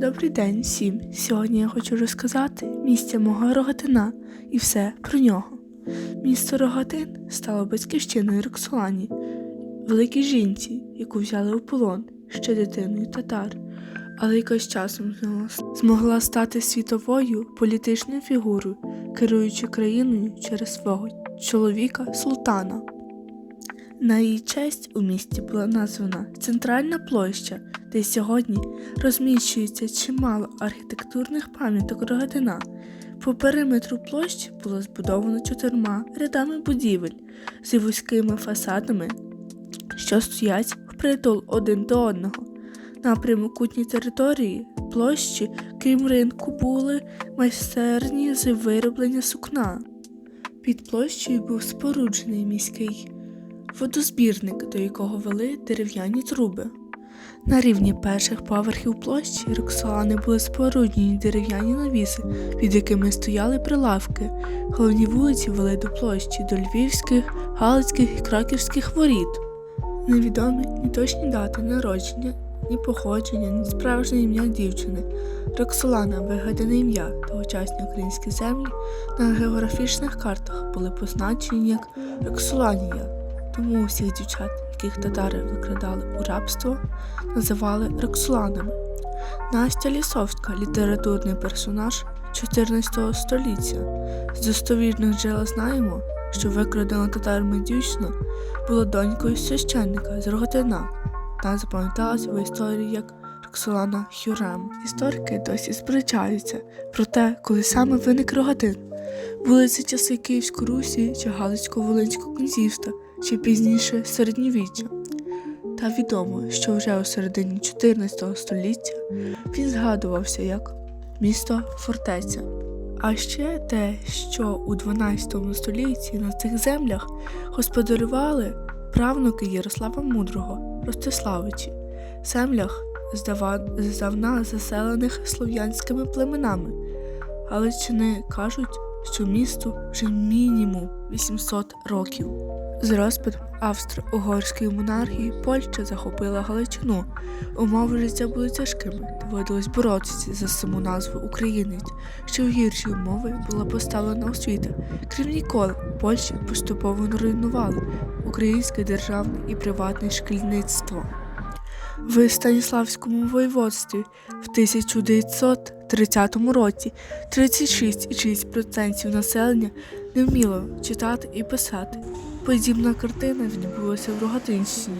Добрий день всім! Сьогодні я хочу розказати місце мого Рогатина і все про нього. Місто Рогатин стало батьківщиною Роксолані, великій жінці, яку взяли у полон ще дитиною татар, але якось часом змогла, стати світовою політичною фігурою, керуючи країною через свого чоловіка султана. На її честь у місті була названа Центральна площа, де сьогодні розміщується чимало архітектурних пам'яток Рогатина. По периметру площі було збудовано чотирма рядами будівель з вузькими фасадами, що стоять впритул один до одного. На прямокутній території площі, крім ринку, були майстерні з вироблення сукна. Під площею був споруджений міський водозбірник, до якого вели дерев'яні труби. На рівні перших поверхів площі Роксолани були споруджені дерев'яні навіси, під якими стояли прилавки. Головні вулиці вели до площі, до львівських, галицьких і краківських воріт. Невідомі ні точні дати народження, ні походження, ні справжнє ім'я дівчини. Роксолана вигадане ім'я, тогочасні українські землі на географічних картах були позначені як Роксоланія. Тому усіх дівчат, яких татари викрадали у рабство, називали Роксоланами. Настя Лісовська літературний персонаж 14 століття. З достовірних джерел знаємо, що викрадена татарами дівчина була донькою священника з Рогатина та запам'яталася в історії як Роксолана Хюрем. Історики досі сперечаються про те, коли саме виник Рогатин. Були це часи Київської Русі чи Галицько-Волинського князівства чи пізніше середньовіччя. Та відомо, що вже у середині 14 століття він згадувався як місто фортеця. А ще те, що у 12 столітті на цих землях господарювали правнуки Ярослава Мудрого Ростиславичі, землях здавна заселених слов'янськими племенами. Галичини кажуть, що місту вже мінімум 800 років. З розпадом австро-угорської монархії Польща захопила Галичину. Умови життя були тяжкими, доводилось боротися за саму назву Українець, що в гірші умови була поставлена освіта. Крім ніколи, Польща поступово руйнувала українське державне і приватне шкільництво. В Станіславському воєводстві в 1930 році 36,6% населення не вміло читати і писати. Подібна картина відбулася в Рогатинщині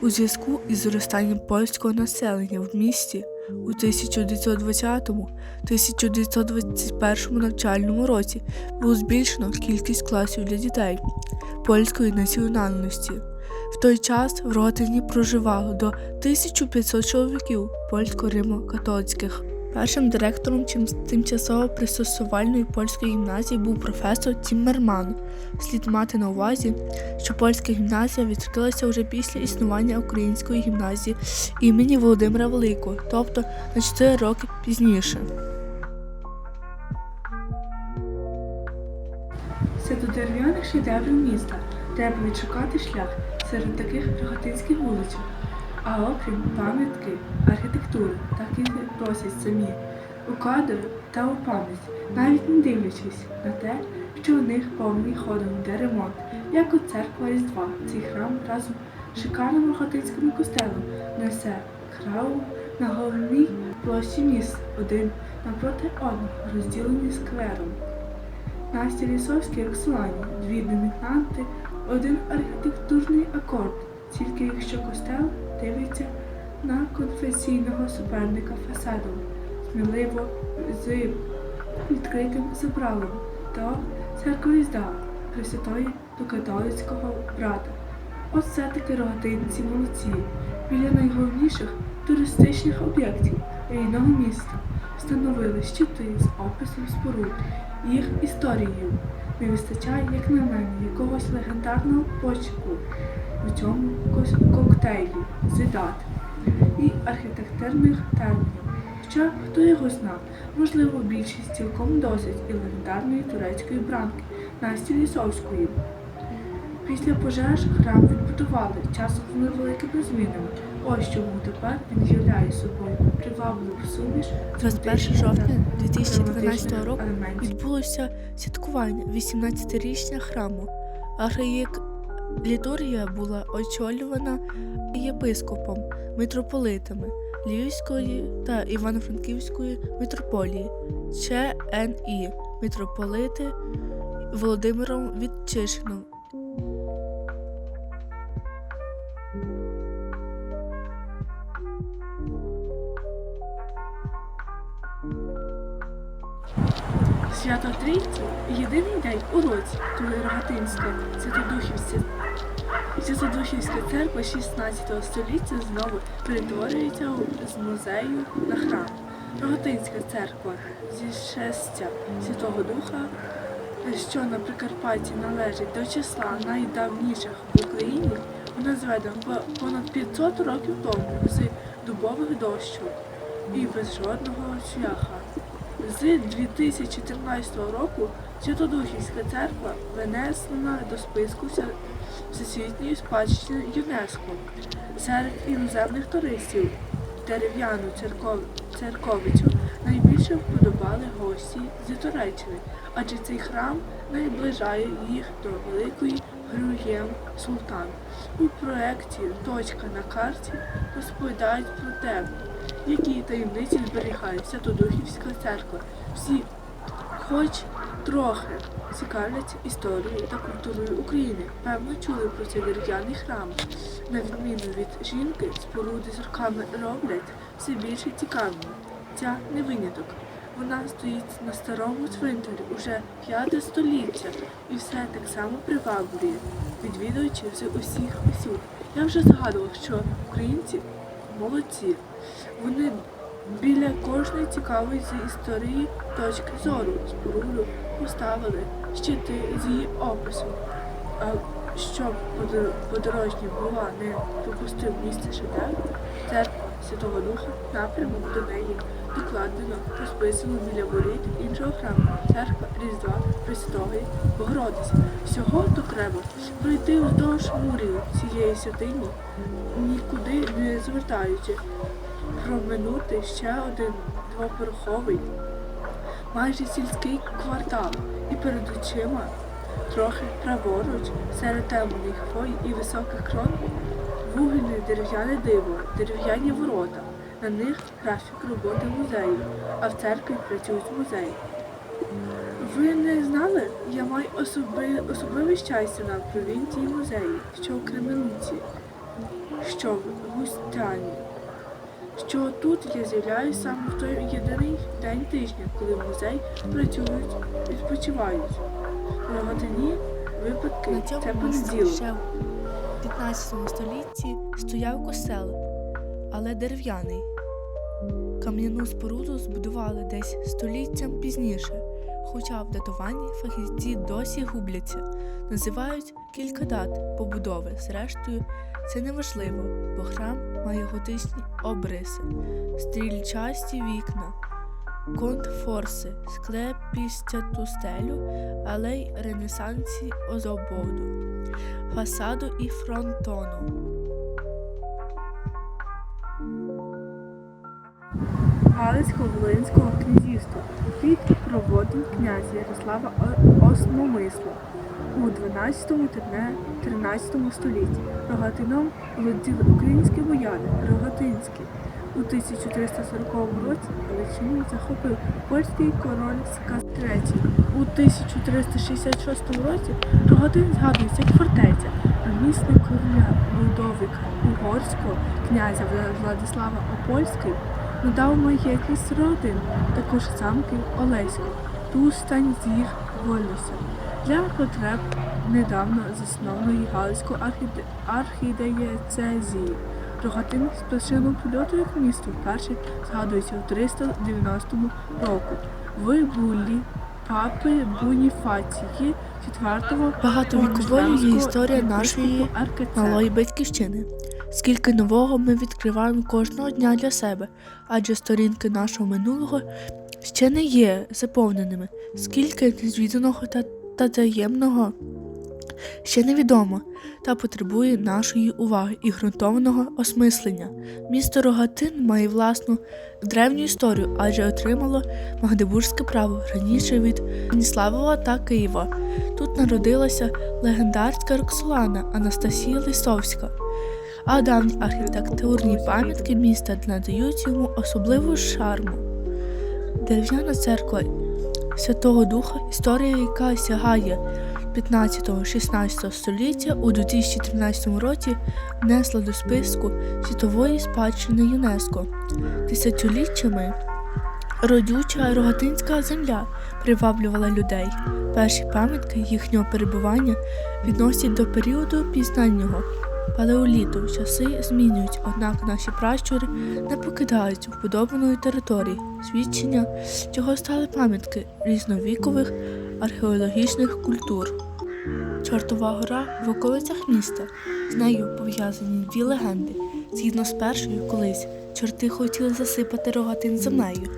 у зв'язку із зростанням польського населення в місті у 1920-1921 навчальному році було збільшено кількість класів для дітей польської національності. В той час в Ротині проживало до 1500 чоловіків польсько-римо-католицьких. Першим директором тимчасово пристосувальної польської гімназії був професор Тіммерман. Слід мати на увазі, що польська гімназія відкрилася вже після існування української гімназії імені Володимира Великого, тобто на 4 роки пізніше. Серед дерев'яних шедеврів міста треба відшукати шлях серед таких рогатинських вуличок. А окрім пам'ятки, архітектури, так і просять самі у кадр та у пам'ять, навіть не дивлячись на те, що у них повний ходом йде ремонт, як у церква Різдва. Цей храм разом з шикарним рогатинським костелом несе крау на головній площі міст один напроти одного, розділені сквером. Настя Лісовський Роксолані, дві домінанти, один архітектурний акорд, тільки якщо костел дивиться на конфесійного суперника фасадом, сміливо з відкритим забралом до церкви Різдва Пресвятої до католицького брата. От все-таки рогатинці молодці, біля найголовніших туристичних об'єктів рідного міста встановили щити з описом споруд, їх історією. Не вистачає, як на мене, якогось легендарного почерку у цьому коктейлі з і архітектурних термінів. Хоча хто його знав, можливо, більшість цілком досить і легендарної турецької бранки Насті Лісовської. Після пожеж храм відбудували часом з невеликими змінами. Ось чому тепер він являє собою привабливу суміш 21 жовтня 2012 року відбулося святкування 18-річня храму. Архієк літургія була очолювана єпископом, митрополитами Львівської та Івано-Франківської митрополії ЧНІ митрополити Володимиром Вітчишином Свято Трійці єдиний день у році, коли Рогатинська Святодухівська Святодухівська церква 16 століття знову перетворюється з музею на храм. Рогатинська церква зі шестя Святого Духа, що на Прикарпатті належить до числа найдавніших в Україні, вона зведена понад 500 років тому з дубових дощок і без жодного шляха. З 2013 року Святодухівська церква винесена до списку Всесвітньої спадщини ЮНЕСКО. Серед іноземних туристів дерев'яну церков... церковицю найбільше вподобали гості з Туреччини, адже цей храм наближає їх до великої Грюєм Султан. У проєкті Точка на карті розповідають про те, які таємниці зберігає Святодухівська церква. Всі, хоч трохи цікавляться історією та культурою України, певно чули про цей дерев'яний храм. На відміну від жінки, споруди з роками роблять все більше цікавими. Ця не виняток. Вона стоїть на старому цвинтарі уже п'яте століття і все так само приваблює, відвідувачів з усіх усюд. Я вже згадував, що українці молодці. Вони біля кожної цікавої з історії точки зору споруду поставили щити з її описом. А щоб подор- подорожній була не пропустив місце шедевр, церква Святого Духа напрямок до неї докладено розписано біля воріт іншого храму, церква Різдва Пресвятої Богородиці. Всього то треба пройти вздовж мурів цієї святині, нікуди не звертаючи, проминути ще один двоповерховий, майже сільський квартал, і перед очима, трохи праворуч, серед темних хвой і високих крон, вугільне дерев'яне диво, дерев'яні ворота. На них графік роботи музею, а в церкві працюють музеї. Ви не знали? Я маю особи, особливе щастя на провінції музеї, що у Кременці, що в Густяні, що тут я з'являюсь саме в той єдиний день тижня, коли музей працюють, відпочивають. В Рогатині випадки На це цьому місці понеділок. ще в 15 столітті стояв костел, але дерев'яний. Кам'яну споруду збудували десь століттям пізніше, хоча в датуванні фахівці досі губляться, називають кілька дат побудови. Зрештою, це не важливо, бо храм має готичні обриси, стрільчасті вікна, контфорси, склепістяту стелю, але й ренесансі озободу, фасаду і фронтону. Галицько-Волинського князівства під проводом князя Ярослава О- Осмомисла у 12-13 столітті. Рогатином володіли українські бояри Рогатинські. У 1340 році Галичину захопив польський король Сказ III. У 1366 році Рогатин згадується як фортеця, а місник короля Людовика Угорського князя Владислава Опольський надав маєтність родин, також замків Олеського, Тустань з їх вольності. Для потреб недавно заснованої Галицької архіде... архідієцезії. Рогатин з причину польоту як місто вперше згадується у 390 року в Буллі папи Буніфації IV Багатовіковою є історія нашої малої батьківщини. Скільки нового ми відкриваємо кожного дня для себе, адже сторінки нашого минулого ще не є заповненими, скільки незвіданого та, та таємного ще невідомо та потребує нашої уваги і ґрунтовного осмислення. Місто Рогатин має власну древню історію, адже отримало Магдебурзьке право раніше від Станіславова та Києва. Тут народилася легендарська Роксолана Анастасія Лисовська. А давні архітектурні пам'ятки міста надають йому особливу шарму. Дерев'яна церква Святого Духа, історія, яка сягає 15-16 століття, у 2013 році внесла до списку світової спадщини ЮНЕСКО. Тисячоліттями родюча рогатинська земля приваблювала людей. Перші пам'ятки їхнього перебування відносять до періоду пізнаннього палеоліту. Часи змінюють, однак наші пращури не покидають вподобаної території, свідчення, чого стали пам'ятки різновікових археологічних культур. Чортова гора в околицях міста. З нею пов'язані дві легенди. Згідно з першою, колись чорти хотіли засипати рогатин землею,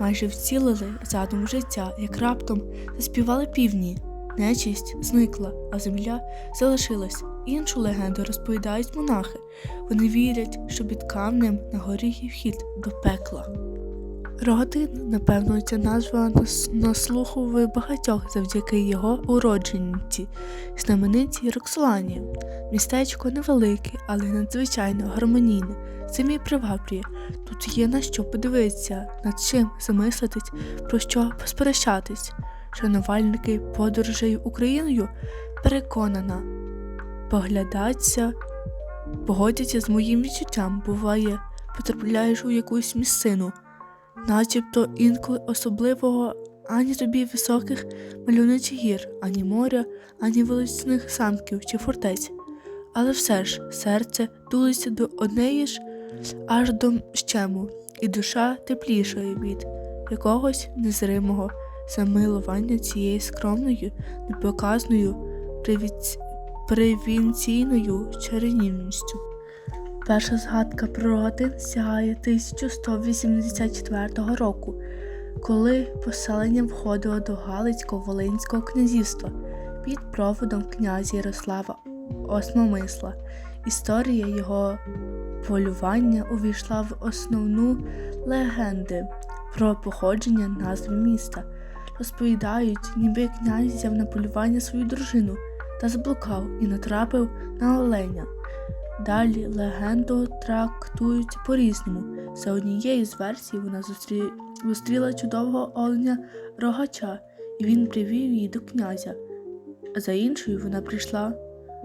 майже вцілили задум життя, як раптом заспівали півні. Нечисть зникла, а земля залишилась. Іншу легенду розповідають монахи. Вони вірять, що під камнем на горі є вхід до пекла. Рогатин, напевно, ця назва на, с- на слуху багатьох завдяки його уродженці, знаменитій Роксолані. Містечко невелике, але надзвичайно гармонійне. Цим і приваблює. Тут є на що подивитися, над чим замислитись, про що посперечатись. Шанувальники подорожей Україною переконана, поглядаться, погодяться з моїм відчуттям, буває, потрапляєш у якусь місцину, начебто інколи особливого ані тобі високих мальовничих гір, ані моря, ані величних замків чи фортець. Але все ж серце тулиться до однеї ж аж до щему, і душа теплішає від якогось незримого замилування цією скромною, непоказною привінційною чарівністю. Перша згадка про Рогатин сягає 1184 року, коли поселення входило до Галицько-Волинського князівства під проводом князя Ярослава Осмомисла. Історія його полювання увійшла в основну легенди про походження назви міста. Розповідають, ніби князь взяв на полювання свою дружину та заблукав і натрапив на оленя. Далі легенду трактують по-різному. За однією з версій вона зустрі... зустріла чудового оленя рогача, і він привів її до князя. А за іншою вона прийшла,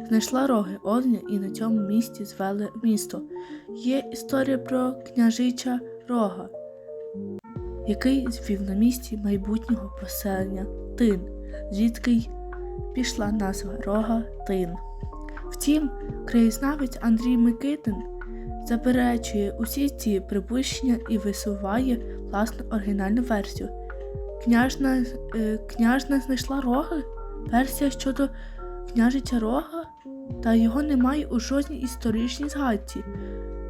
знайшла роги оленя і на цьому місці звели місто. Є історія про княжича рога, який звів на місці майбутнього поселення Тин, звідки й пішла назва Рога Тин. Втім, краєзнавець Андрій Микитин заперечує усі ці припущення і висуває власну оригінальну версію. Княжна, е, княжна знайшла роги? Версія щодо княжича рога? Та його немає у жодній історичній згадці.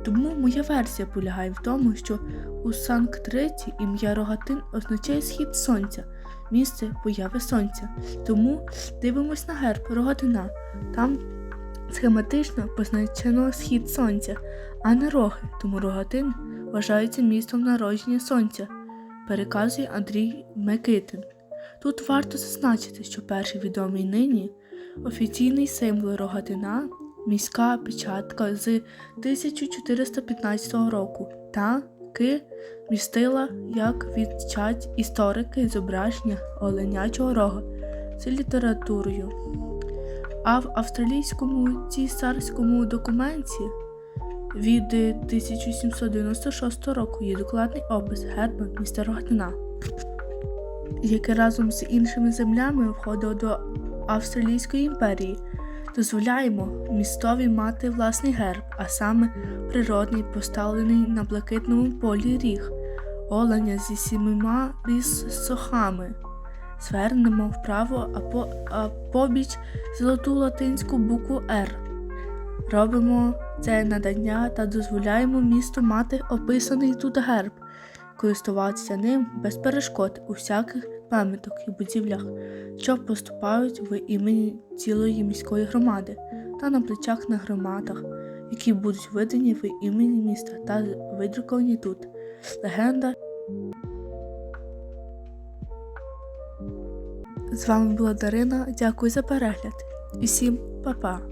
Тому моя версія полягає в тому, що у Санкт-Риті ім'я Рогатин означає схід сонця, місце появи сонця. Тому дивимось на герб Рогатина. Там схематично позначено схід сонця, а не роги, тому Рогатин вважається містом народження сонця, переказує Андрій Микитин. Тут варто зазначити, що перший відомий нині офіційний символ Рогатина міська печатка з 1415 року та ки містила, як відчать історики зображення оленячого рога з літературою. А в австралійському цісарському документі від 1796 року є докладний опис герба міста Рогатина, яке разом з іншими землями входило до Австралійської імперії. Дозволяємо містові мати власний герб, а саме природний, поставлений на блакитному полі ріг, оленя зі сімома різсохами. Звернемо вправо, а, по, а побіч золоту латинську букву Р. Робимо це надання та дозволяємо місту мати описаний тут герб, користуватися ним без перешкод у всяких пам'яток і будівлях, що поступають в імені цілої міської громади, та на плечах на громадах, які будуть видані в імені міста та видруковані тут. Легенда. З вами була Дарина. Дякую за перегляд. І всім па-па!